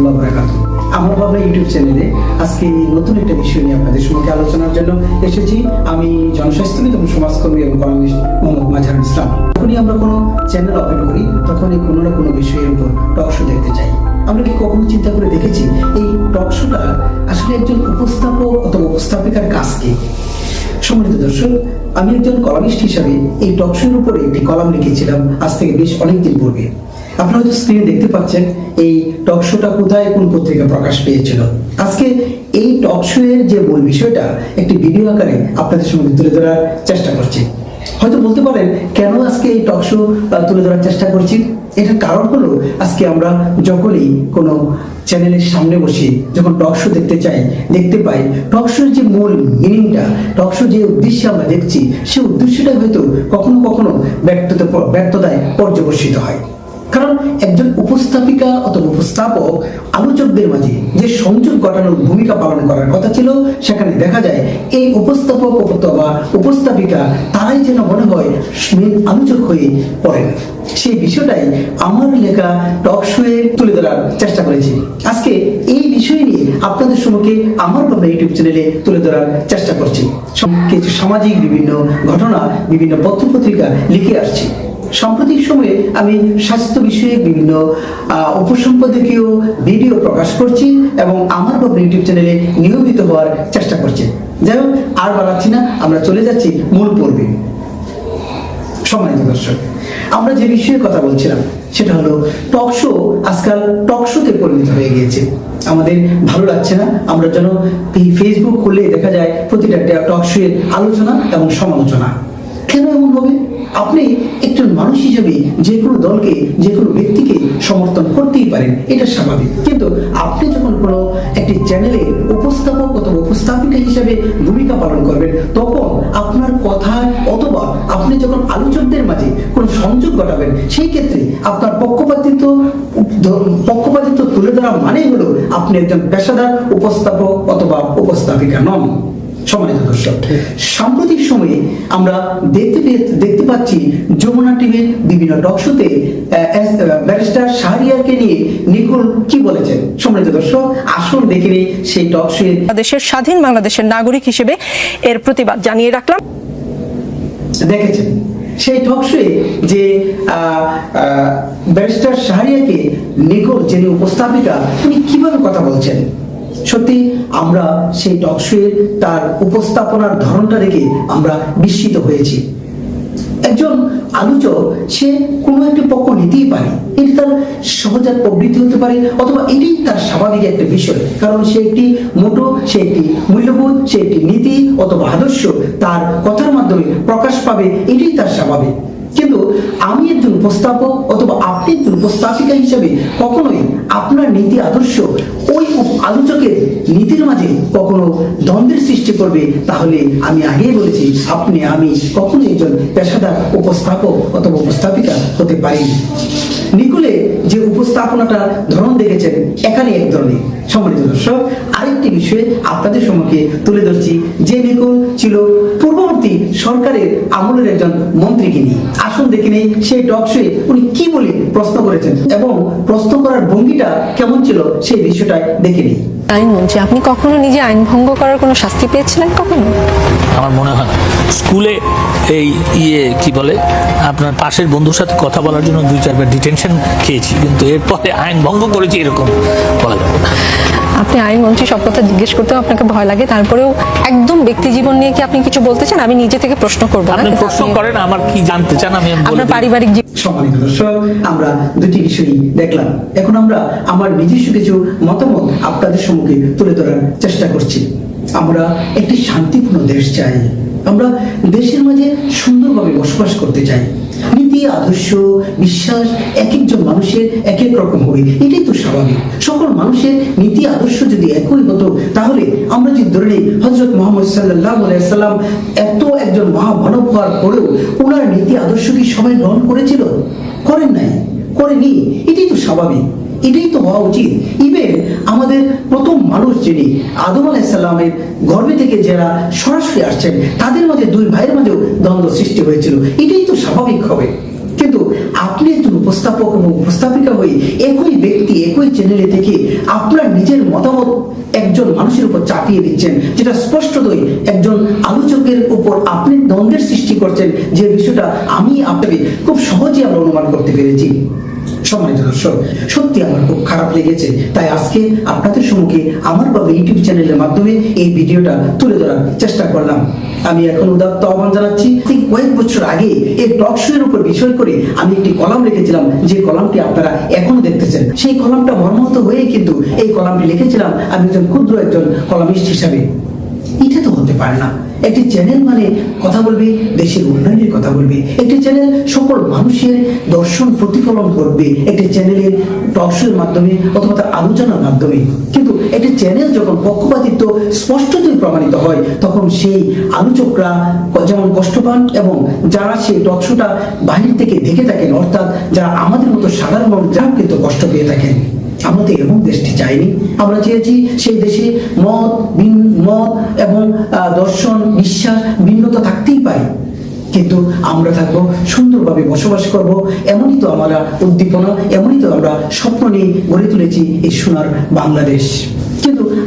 রহমতুল্লাহ বরাকাত। আমার বাবা ইউটিউব চ্যানেলে আজকে নতুন একটা বিষয় নিয়ে আপনাদের সঙ্গে আলোচনার জন্য এসেছি। আমি জনস্বাস্থ্যবিদ এবং সমাজকর্মী এবং কর্মী মোহাম্মদ মাঝারুল ইসলাম। যখনই আমরা কোনো চ্যানেল ওপেন করি, তখনই কোনো না কোনো বিষয়ের উপর টক শো দেখতে চাই। আমরা কি কখনো চিন্তা করে দেখেছি? এই টক শোটা আসলে একজন উপস্থাপক অথবা উপস্থাপিকার কাজ কি? সম্মানিত দর্শক, আমি একজন কলামিস্ট হিসাবে এই টক শোর উপরে একটি কলাম লিখেছিলাম আজ থেকে বেশ অনেকদিন পূর্বে। আপনারা হয়তো স্ক্রিনে দেখতে পাচ্ছেন, এই টক শোটা কোথায়, কোন পত্রিকা প্রকাশ পেয়েছিল? আজকে এই টক শো এর যে মূল বিষয়টা, একটি ভিডিও আকারে আপনাদের সঙ্গে তুলে ধরার চেষ্টা করছি। হয়তো বলতে পারেন, কেন আজকে এই টক শো তুলে ধরার চেষ্টা করছি? এটার কারণ হলো, আজকে আমরা যখনই কোনো চ্যানেলের সামনে বসি, যখন টক শো দেখতে চাই, দেখতে পাই টক শোর যে মূল মিনিংটা টক শো যে উদ্দেশ্যে আমরা দেখছি, সে উদ্দেশ্যটা হয়তো কখনো কখনো ব্যর্থতা, ব্যর্থতায় পর্যবসিত হয়। কারণ একজন উপস্থাপিকা অথবা উপস্থাপক আলোচকদের মাঝে যে সংযোগ ঘটানোর ভূমিকা পালন করার কথা ছিল, সেখানে দেখা যায় এই উপস্থাপক অথবা উপস্থাপিকা তারাই যেন মনে হয় মেন আলোচক হয়ে পড়েন। সেই বিষয়টাই আমার লেখা টক শোয়ে তুলে ধরার চেষ্টা করেছি। আজকে এই বিষয় নিয়ে আপনাদের সম্মুখে আমার বাবা ইউটিউব চ্যানেলে তুলে ধরার চেষ্টা করছি। কিছু সামাজিক বিভিন্ন ঘটনা, বিভিন্ন পত্রপত্রিকা লিখে আসছি। সাম্প্রতিক সময়ে আমি স্বাস্থ্য বিষয়ে বিভিন্ন উপসম্পাদকীয় ভিডিও প্রকাশ করছি এবং আমার বাবা ইউটিউব চ্যানেলে নিয়মিত হওয়ার চেষ্টা করছি। যাই হোক, আর বাড়াচ্ছি না, আমরা চলে যাচ্ছি মূল পর্বে। সম্মানিত দর্শক, আমরা যে বিষয়ে কথা বলছিলাম, সেটা হলো টক শো আজকাল টক শোতে পরিণত হয়ে গিয়েছে। আমাদের ভালো লাগছে না, আমরা যেন ফেসবুক খুললে দেখা যায় প্রতিটা টক শো এর আলোচনা এবং সমালোচনা। আপনি একজন মানুষ হিসেবে যে কোনো দলকে, যে কোনো ব্যক্তিকে সমর্থন করতেই পারেন, এটা স্বাভাবিক। কিন্তু আপনি যখন কোনো একটি চ্যানেলে উপস্থাপক অথবা উপস্থাপিকা হিসেবে ভূমিকা পালন করবেন, তখন আপনার কথা অথবা আপনি যখন আলোচকদের মাঝে কোনো সংযোগ ঘটাবেন, সেই ক্ষেত্রে আপনার পক্ষপাতিত্ব পক্ষপাতিত্ব তুলে ধরা মানেই হলো আপনি একজন পেশাদার উপস্থাপক অথবা উপস্থাপিকা নন। সম্মানিত দর্শক সাম্প্রতিক সময়ে আমরা দেখতে দেখতে পাচ্ছি যমুনা টিভির বিভিন্ন টকশোতে ব্যারিস্টার শাহরিয়ারকে নিয়ে নিকুল কি বলেছেন? সম্মানিত দর্শক আসুন দেখে নিই সেই টকশোয়ে বাংলাদেশের স্বাধীন বাংলাদেশের নাগরিক হিসেবে এর প্রতিবাদ জানিয়ে রাখলাম। দেখেছেন সেই টকশোয়ে যে ব্যারিস্টার শাহরিয়াকে নিকট যিনি উপস্থাপিকা উনি কীভাবে কথা বলছেন? সত্যি আমরা সেই টকশোয়ে তার উপস্থাপনার ধরনটা দেখে আমরা বিস্মিত হয়েছি। একজন আলোচক, সে কোনো একটি পক্ষ নিতেই পারে। এটি তার সহজাত প্রবৃত্তি হতে পারে, অথবা এটি তার স্বাভাবিক একটা বিষয়। কারণ সে একটি মোটো, সে একটি মূল্যবোধ, সে একটি নীতি অথবা আদর্শ তার কথার মাধ্যমে প্রকাশ পাবে, এটাই তার স্বাভাবিক। আমি একজন উপস্থাপক অথবা আপনি একজন উপস্থাপিকা হিসেবে কখনোই আপনার নীতি আদর্শ ওই আলোচকের নীতির মাঝে কখনো দ্বন্দ্বের সৃষ্টি করবে। তাহলে আমি আগেই বলেছি, আপনি, আমি কখনো একজন পেশাদার উপস্থাপক অথবা উপস্থাপিকা হতে পারি নিকুলে যে উপস্থাপনাটার ধরন দেখেছেন, এখানে এক ধরনের। সম্মানিত দর্শক, আরেকটি বিষয়ে আপনাদের সম্মুখে তুলে ধরছি। যে নিকুল ছিল পূর্ববর্তী সরকারের আমলের একজন মন্ত্রী নিয়ে আসুন দেখে নেই সেই টক শোয়ে উনি কি বলে প্রশ্ন করেছেন এবং প্রশ্ন করার ভঙ্গিটা কেমন ছিল সেই বিষয়টা দেখে আইনমন্ত্রী আপনি কখনো নিজে আইন ভঙ্গ করার কোনো শাস্তি পেয়েছিলেন কখনো? আমার মনে হয় স্কুলে এই ইয়ে কি বলে আপনার পাশের বন্ধুর সাথে কথা বলার জন্য দুই চারবার ডিটেনশন খেয়েছি কিন্তু এরপরে আইন ভঙ্গ করেছি এরকম বলা যাবে না। আপনি আইনমন্ত্রী সব কথা জিজ্ঞেস করতেও আপনাকে ভয় লাগে তারপরেও একদম ব্যক্তি জীবন নিয়ে কি আপনি কিছু বলতে চান? আমি নিজে থেকে প্রশ্ন করব না প্রশ্ন করেন আমার কি জানতে চান আমি আপনার পারিবারিক জীবন সম্মানিত দর্শক, আমরা দুটি বিষয়ই দেখলাম। এখন আমরা আমার নিজস্ব কিছু মতামত আপনাদের সম্মুখে তুলে ধরার চেষ্টা করছি। আমরা একটি শান্তিপূর্ণ দেশ চাই। আমরা দেশের মাঝে সুন্দরভাবে বসবাস করতে চাই। নীতি, আদর্শ, বিশ্বাস এক একজন মানুষের এক এক রকম হবে। এটাই তো স্বাভাবিক। সকল মানুষের নীতি, আদর্শ যদি একই হতো, তাহলে আমরা যদি ধরে নিই হজরত মোহাম্মদ সাল্লাহ সাল্লাম এত একজন মহামানব হওয়ার পরেও ওনার নীতি, আদর্শ কি সবাই গ্রহণ করেছিল? করেন নাই। করেনি। এটাই তো স্বাভাবিক। এটাই তো হওয়া উচিত। ইভেন আমাদের প্রথম মানুষ যিনি, আদম আলাইসাল্লামের গর্ভে থেকে যারা সরাসরি আসছেন, তাদের মাঝে দুই ভাইয়ের মাঝেও দ্বন্দ্ব সৃষ্টি হয়েছিল। এটাই তো স্বাভাবিক হবে। কিন্তু আপনি একজন উপস্থাপক এবং উপস্থাপিকা হয়ে একই ব্যক্তি, একই চ্যানেলে থেকে আপনার নিজের মতামত একজন মানুষের উপর চাপিয়ে দিচ্ছেন, যেটা স্পষ্টতই একজন আলোচকের উপর আপনি দ্বন্দ্বের সৃষ্টি করছেন, যে বিষয়টা আমি আপনাকে খুব সহজে আমরা অনুমান করতে পেরেছি। সম্মানিত দর্শক, সত্যি আমার খুব খারাপ লেগেছে। তাই আজকে আপনাদের সম্মুখে আমার বাবা ইউটিউব চ্যানেলের মাধ্যমে এই ভিডিওটা তুলে ধরার চেষ্টা করলাম। আমি এখন উদাত্ত আহ্বান জানাচ্ছি, ঠিক কয়েক বছর আগে এই টক শো এর উপর বিষয় করে আমি একটি কলাম লিখেছিলাম, যে কলামটি আপনারা এখনও দেখতেছেন। সেই কলামটা মর্মাহত হয়ে কিন্তু এই কলামটি লিখেছিলাম আমি একজন ক্ষুদ্র একজন কলামিস্ট হিসাবে। এটা তো হতে পারে না। একটি চ্যানেল মানে কথা বলবে, দেশের উন্নয়নের কথা বলবে। একটি চ্যানেল সকল মানুষের দর্শন প্রতিফলন করবে। একটি চ্যানেলের টকশোর মাধ্যমে অথবা তার আলোচনার মাধ্যমে। কিন্তু একটি চ্যানেল যখন পক্ষপাতিত্ব, স্পষ্টতই প্রমাণিত হয়, তখন সেই আলোচকরা যেমন কষ্ট পান এবং যারা সেই টকশোটা বাহির থেকে দেখে থাকেন, অর্থাৎ যারা আমাদের মতো সাধারণ মানুষ, যারা কিন্তু কষ্ট পেয়ে থাকেন। আমরা তো এরকম দেশটি চাইনি। আমরা চেয়েছি সেই দেশে মত ভিন- মত এবং দর্শন, বিশ্বাস ভিন্নতা থাকতেই পারে। কিন্তু আমরা থাকব, সুন্দরভাবে বসবাস করব, এমনই তো আমরা উদ্দীপনা, এমনই তো আমরা স্বপ্ন নিয়ে গড়ে তুলেছি এই সোনার বাংলাদেশ।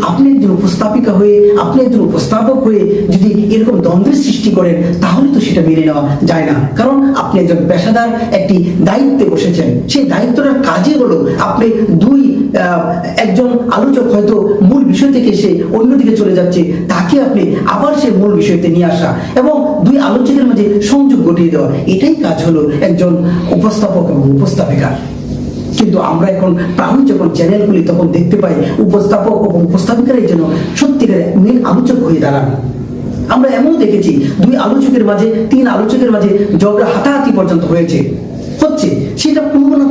আপনি একজন উপস্থাপিকা হয়ে আপনি একজন উপস্থাপক হয়ে যদি এরকম দ্বন্দ্বের সৃষ্টি করেন, তাহলে তো সেটা মেনে নেওয়া যায় না। কারণ আপনি একজন পেশাদার একটি দায়িত্বে বসেছেন। সেই দায়িত্বটার কাজে হলো আপনি দুই একজন আলোচক হয়তো মূল বিষয় থেকে সে অন্যদিকে চলে যাচ্ছে, তাকে আপনি আবার সে মূল বিষয়তে নিয়ে আসা এবং দুই আলোচকের মাঝে সংযোগ ঘটিয়ে দেওয়া। এটাই কাজ হলো একজন উপস্থাপক এবং উপস্থাপিকার। কিন্তু আমরা এখন প্রায়ই যখন চ্যানেল খুলি তখন দেখতে পাই, উপস্থাপক এবং উপস্থাপিকারের জন্য সত্যিকারের মেন আলোচক হয়ে দাঁড়ান। আমরা এমন দেখেছি, দুই আলোচকের মাঝে, তিন আলোচকের মাঝে ঝগড়া হাতাহাতি পর্যন্ত হয়েছে। হচ্ছে, সেটা কোনো না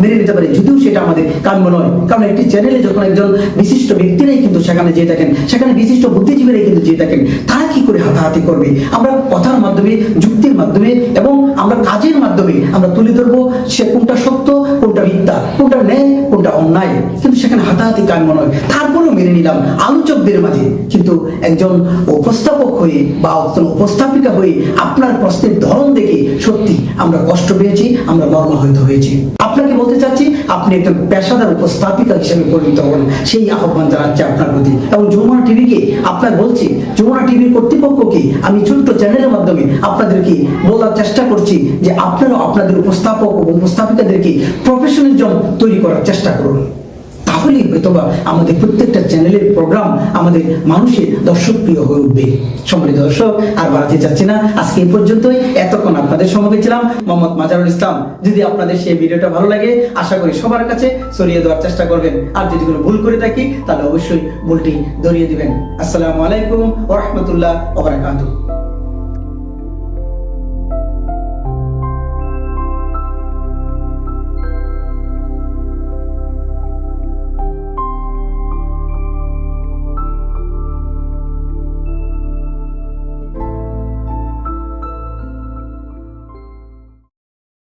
মেনে নিতে যদিও সেটা আমাদের কাম্য নয়। কারণ একটি চ্যানেলে যখন একজন বিশিষ্ট ব্যক্তিরাই কিন্তু সেখানে যেয়ে থাকেন, সেখানে বিশিষ্ট বুদ্ধিজীবীরাই কিন্তু যেয়ে থাকেন, তারা কি করে হাতাহাতি করবে? আমরা কথার মাধ্যমে, যুক্তির মাধ্যমে এবং আমরা কাজের মাধ্যমে আমরা তুলে ধরবো, সে কোনটা সত্য মিথ্যা কোনটা ন্যায়, কোনটা অন্যায়। কিন্তু সেখানে হাতাহাতি কাম্য নয় তারপরেও মেনে নিলাম, আলোচকদের মাঝে। কিন্তু একজন উপস্থাপক হয়ে বা একজন উপস্থাপিকা হয়ে আপনার প্রশ্নের ধরন দেখে সত্যি আমরা কষ্ট পেয়েছি, আমরা মর্মাহত হয়েছি। আপনাকে বলতে চাচ্ছি, আপনি একজন পেশাদার উপস্থাপিকা হিসেবে পরিণত হন সেই আহ্বান জানাচ্ছে আপনার প্রতি। এবং যমুনা টিভিকে আপনার বলছি, যমুনা টিভির কর্তৃপক্ষকে আমি ছোট্ট চ্যানেলের মাধ্যমে আপনাদেরকে বলার চেষ্টা করছি যে আপনারাও আপনাদের উপস্থাপক উপস্থাপিকাদেরকে প্রফেশনালিজম তৈরি করার চেষ্টা করুন। তাহলেই হয়তোবা আমাদের প্রত্যেকটা চ্যানেলের প্রোগ্রাম আমাদের মানুষের দর্শক প্রিয় হয়ে উঠবে। সম্মানিত দর্শক, আর বাড়াতে চাচ্ছি না। আজকে এই পর্যন্তই। এতক্ষণ আপনাদের সঙ্গে ছিলাম মোহাম্মদ মাজারুল ইসলাম। যদি আপনাদের সেই ভিডিওটা ভালো লাগে, আশা করি সবার কাছে ছড়িয়ে দেওয়ার চেষ্টা করবেন। আর যদি কোনো ভুল করে থাকি, তাহলে অবশ্যই ভুলটি ধরিয়ে দিবেন। আসসালামু আলাইকুম ওরহমতুল্লাহ ওবরাকাতুহ